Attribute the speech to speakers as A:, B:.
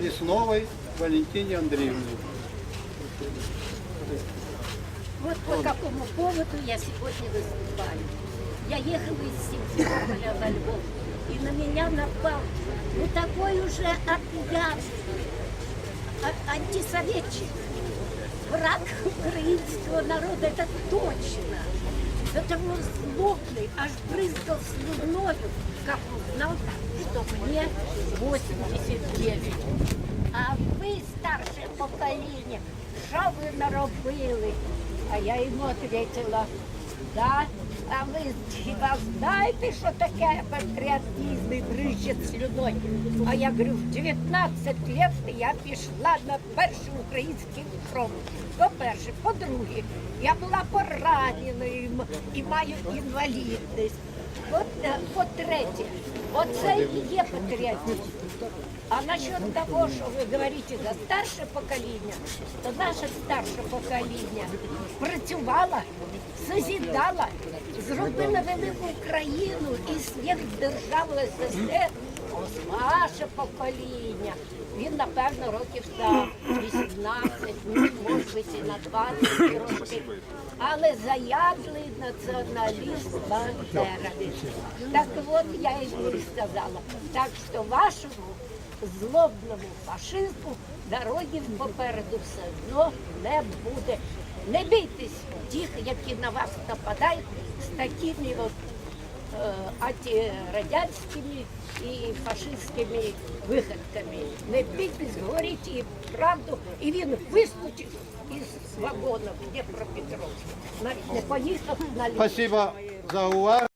A: Лесновой Валентине Андреевне.
B: Вот по какому поводу я сегодня выступаю. Я ехала из Симферополя во Львов, и на меня напал ну такой уже отвязный а- антисоветчик, враг украинского народа, это точно. Того злобный, аж брызгал слюною, как узнал, что мне 89. А ви старше покоління, що ви наробили? А я йому відповіла, да, а ви хіба знаєте, що таке патріотизм і бризжить слюдой? А я говорю, в 19 років я пішла на перший український фронт. По-перше, по-друге, я була пораненою і маю інвалідність. Е, По-третє, оце і є патріотизм. А насчет того, що ви говорите за старше покоління, то наше старше покоління працювало, созідало, зробило велику Україну і світ державу СССР. Ваше покоління. Він, напевно, років за 18, ну, може і на 20 років. Але заядлий націоналіст Бандерович. Так от я йому і сказала. Так що вашому злобному фашизму дороги попереду все одно не буде. Не бійтесь тих, які на вас нападають з такими от антирадянськими і фашистськими виходками. Не бійтесь, говорити і правду, і він вискочив із вагону Дніпропетровська. Навіть не поїхав на лінію.
A: Спасибо за увагу.